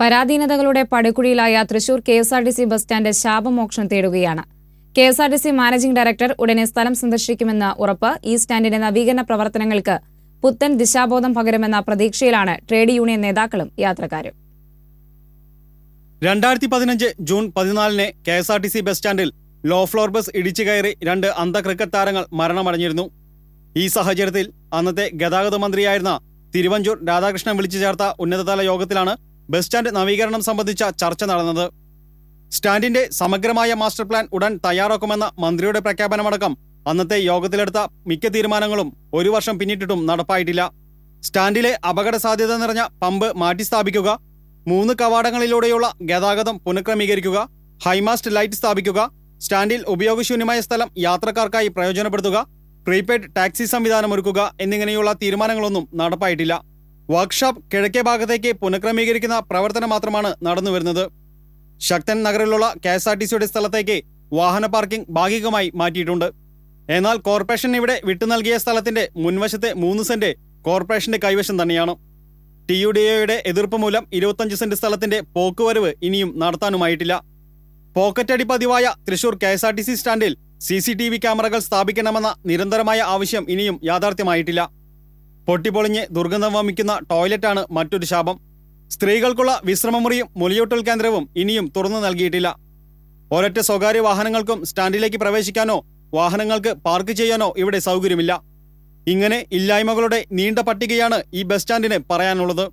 പരാധീനതകളുടെ പടുകുഴിയിലായ Thrissur K S R T C bus stand ശാപമോക്ഷം തേടുകയാണ്. K S R T C managing director ഉടനെ സ്ഥലം സന്ദർശിക്കുമെന്ന ഉറപ്പ് ഈ സ്റ്റാൻഡിന്റെ നവീകരണ പ്രവർത്തനങ്ങൾക്ക് പുത്തൻ ദിശാബോധം പകരുമെന്ന പ്രതീക്ഷയിലാണ് ട്രേഡ് യൂണിയൻ നേതാക്കളും യാത്രക്കാരും. രണ്ടായിരത്തി പതിനഞ്ച് ജൂൺ പതിനാലിന് K S R T C bus സ്റ്റാൻഡിൽ ലോ ഫ്ലോർ ബസ് ഇടിച്ചു കയറി രണ്ട് അന്ധ ക്രിക്കറ്റ് താരങ്ങൾ മരണമടഞ്ഞിരുന്നു. ഈ സാഹചര്യത്തിൽ അന്നത്തെ ഗതാഗത മന്ത്രിയായിരുന്ന തിരുവഞ്ചൂർ രാധാകൃഷ്ണൻ വിളിച്ചു ചേർത്ത ഉന്നതതല യോഗത്തിലാണ് ബസ് സ്റ്റാൻഡ് നവീകരണം സംബന്ധിച്ച ചർച്ച നടന്നത്. സ്റ്റാൻഡിന്റെ സമഗ്രമായ മാസ്റ്റർ പ്ലാൻ ഉടൻ തയ്യാറാക്കുമെന്ന മന്ത്രിയുടെ പ്രഖ്യാപനമടക്കം അന്നത്തെ യോഗത്തിലെടുത്ത മിക്ക തീരുമാനങ്ങളും ഒരു വർഷം പിന്നിട്ടിട്ടും നടപ്പായിട്ടില്ല. സ്റ്റാൻഡിലെ അപകട സാധ്യത നിറഞ്ഞ പമ്പ് മാറ്റിസ്ഥാപിക്കുക മൂന്ന് കവാടങ്ങളിലൂടെയുള്ള ഗതാഗതം പുനഃക്രമീകരിക്കുക ഹൈമാസ്റ്റ് ലൈറ്റ് സ്ഥാപിക്കുക സ്റ്റാൻഡിൽ ഉപയോഗശൂന്യമായ സ്ഥലം യാത്രക്കാർക്കായി പ്രയോജനപ്പെടുത്തുക പ്രീപെയ്ഡ് ടാക്സി സംവിധാനം ഒരുക്കുക എന്നിങ്ങനെയുള്ള തീരുമാനങ്ങളൊന്നും നടപ്പായിട്ടില്ല. വർക്ക്ഷോപ്പ് കിഴക്കേ ഭാഗത്തേക്ക് പുനഃക്രമീകരിക്കുന്ന പ്രവർത്തനം മാത്രമാണ് നടന്നു വരുന്നത് ശക്തൻ നഗറിലുള്ള കെ എസ് ആർ ടി സിയുടെ സ്ഥലത്തേക്ക് വാഹന പാർക്കിംഗ് ഭാഗികമായി മാറ്റിയിട്ടുണ്ട്. എന്നാൽ കോർപ്പറേഷൻ ഇവിടെ വിട്ടു നൽകിയ സ്ഥലത്തിന്റെ മുൻവശത്തെ മൂന്ന് സെന്റ് കോർപ്പറേഷന്റെ കൈവശം തന്നെയാണ്. ടി യു ഡി എയുടെ എതിർപ്പ് മൂലം ഇരുപത്തഞ്ച് സെന്റ് സ്ഥലത്തിന്റെ പോക്കുവരവ് ഇനിയും നടത്താനുമായിട്ടില്ല. പോക്കറ്റടി പതിവായ Thrissur K S R T C സ്റ്റാൻഡിൽ സി സി ടി വി ക്യാമറകൾ സ്ഥാപിക്കണമെന്ന നിരന്തരമായ ആവശ്യം ഇനിയും യാഥാർത്ഥ്യമായിട്ടില്ല. പൊട്ടിപ്പൊളിഞ്ഞ് ദുർഗന്ധം വമിക്കുന്ന ടോയ്ലറ്റാണ് മറ്റൊരു ശാപം. സ്ത്രീകൾക്കുള്ള വിശ്രമമുറിയും മുലയൂട്ടൽ കേന്ദ്രവും ഇനിയും തുറന്നു നൽകിയിട്ടില്ല. ഒരൊറ്റ സ്വകാര്യ വാഹനങ്ങൾക്കും സ്റ്റാൻഡിലേക്ക് പ്രവേശിക്കാനോ വാഹനങ്ങൾക്ക് പാർക്ക് ചെയ്യാനോ ഇവിടെ സൗകര്യമില്ല. ഇങ്ങനെ ഇല്ലായ്മകളുടെ നീണ്ട പട്ടികയാണ് ഈ ബസ് സ്റ്റാൻഡിന് പറയാനുള്ളത്.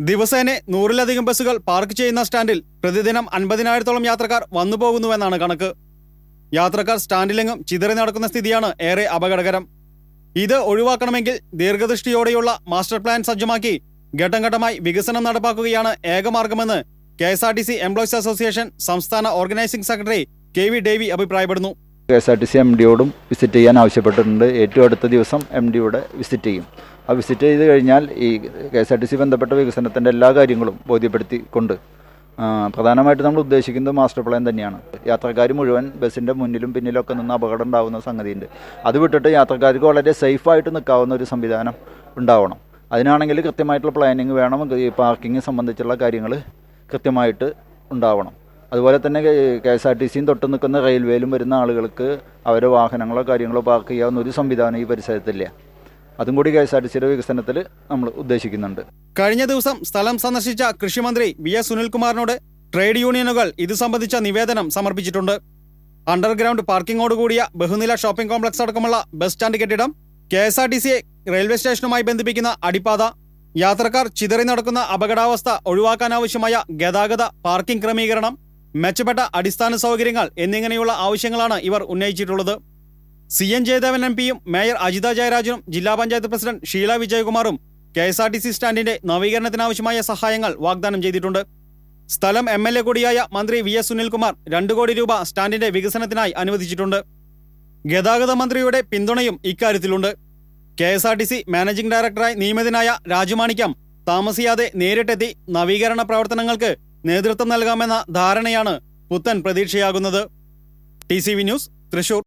ദിവസേന നൂറിലധികം ബസ്സുകൾ പാർക്ക് ചെയ്യുന്ന സ്റ്റാൻഡിൽ പ്രതിദിനം അൻപതിനായിരത്തോളം യാത്രക്കാർ വന്നു പോകുന്നുവെന്നാണ് കണക്ക്. യാത്രക്കാർ സ്റ്റാൻഡിലെങ്ങും ചിതറി നടക്കുന്ന സ്ഥിതിയാണ് ഏറെ അപകടകരം. ഇത് ഒഴിവാക്കണമെങ്കിൽ ദീർഘദൃഷ്ടിയോടെയുള്ള മാസ്റ്റർ പ്ലാൻ സജ്ജമാക്കി ഘട്ടം ഘട്ടമായി വികസനം നടപ്പാക്കുകയാണ് ഏകമാർഗമെന്ന് K S R T C employees association സംസ്ഥാന organising secretary K V Davy അഭിപ്രായപ്പെടുന്നു. K S R T C M ഡിയോടും visit ചെയ്യാൻ ആവശ്യപ്പെട്ടിട്ടുണ്ട്. ഏറ്റവും അടുത്ത ദിവസം എം ഡിയുടെ വിസിറ്റ് ചെയ്യും. ആ വിസിറ്റ് ചെയ്ത് കഴിഞ്ഞാൽ ഈ K S R T C ബന്ധപ്പെട്ട വികസനത്തിന്റെ എല്ലാ കാര്യങ്ങളും ബോധ്യപ്പെടുത്തിക്കൊണ്ട് പ്രധാനമായിട്ട് നമ്മൾ ഉദ്ദേശിക്കുന്നത് മാസ്റ്റർ പ്ലാൻ തന്നെയാണ്. യാത്രക്കാർ മുഴുവൻ ബസ്സിന്റെ മുന്നിലും പിന്നിലൊക്കെ നിന്ന് അപകടം ഉണ്ടാകുന്ന സംഗതിയുണ്ട്. അത് വിട്ടിട്ട് യാത്രക്കാർക്ക് വളരെ സേഫായിട്ട് നിൽക്കാവുന്ന ഒരു സംവിധാനം ഉണ്ടാവണം. അതിനാണെങ്കിൽ കൃത്യമായിട്ടുള്ള പ്ലാനിങ് വേണം. ഈ പാർക്കിങ് സംബന്ധിച്ചുള്ള കാര്യങ്ങൾ കൃത്യമായിട്ട് ഉണ്ടാവണം. അതുപോലെ തന്നെ കെ എസ് ആർ ടി സിയും തൊട്ട് നിൽക്കുന്ന റെയിൽവേയിലും വരുന്ന ആളുകൾക്ക് അവരുടെ വാഹനങ്ങളോ കാര്യങ്ങളോ പാർക്ക് ചെയ്യാവുന്ന ഒരു സംവിധാനം ഈ പരിസരത്തില്ല. അതും കൂടി കെ എസ് ആർ ടി സിയുടെ വികസനത്തിൽ നമ്മൾ ഉദ്ദേശിക്കുന്നുണ്ട്. കഴിഞ്ഞ ദിവസം സ്ഥലം സന്ദർശിച്ച കൃഷിമന്ത്രി വി എസ് സുനിൽകുമാറിനോട് ട്രേഡ് യൂണിയനുകൾ ഇത് സംബന്ധിച്ച നിവേദനം സമർപ്പിച്ചിട്ടുണ്ട്. അണ്ടർഗ്രൗണ്ട് പാർക്കിംഗോടുകൂടിയ ബഹുനില ഷോപ്പിംഗ് കോംപ്ലക്സ് അടക്കമുള്ള ബസ് സ്റ്റാൻഡ് കെട്ടിടം കെ എസ് ആർ ടി സിയെ റെയിൽവേ സ്റ്റേഷനുമായി ബന്ധിപ്പിക്കുന്ന അടിപ്പാത യാത്രക്കാർ ചിതറി നടക്കുന്ന അപകടാവസ്ഥ ഒഴിവാക്കാനാവശ്യമായ ഗതാഗത പാർക്കിംഗ് ക്രമീകരണം മെച്ചപ്പെട്ട അടിസ്ഥാന സൗകര്യങ്ങൾ എന്നിങ്ങനെയുള്ള ആവശ്യങ്ങളാണ് ഇവർ ഉന്നയിച്ചിട്ടുള്ളത്. സി എൻ ജയദേവൻ എം പിയും മേയർ അജിത ജയരാജനും ജില്ലാ panchayat president Sheela വിജയകുമാറും K S R T C സ്റ്റാൻഡിന്റെ നവീകരണത്തിനാവശ്യമായ സഹായങ്ങൾ വാഗ്ദാനം ചെയ്തിട്ടുണ്ട്. സ്ഥലം എം എൽ എ കൂടിയായ മന്ത്രി വി എസ് സുനിൽകുമാർ രണ്ടു കോടി രൂപ സ്റ്റാൻഡിന്റെ വികസനത്തിനായി അനുവദിച്ചിട്ടുണ്ട്. ഗതാഗത മന്ത്രിയുടെ പിന്തുണയും ഇക്കാര്യത്തിലുണ്ട്. K S R T C managing ഡയറക്ടറായി നിയമിതനായ രാജുമാണിക്കം താമസിയാതെ നേരിട്ടെത്തി നവീകരണ പ്രവർത്തനങ്ങൾക്ക് നേതൃത്വം നൽകാമെന്ന ധാരണയാണ് പുത്തൻ പ്രതീക്ഷയാകുന്നത്. T C V news Thrissur.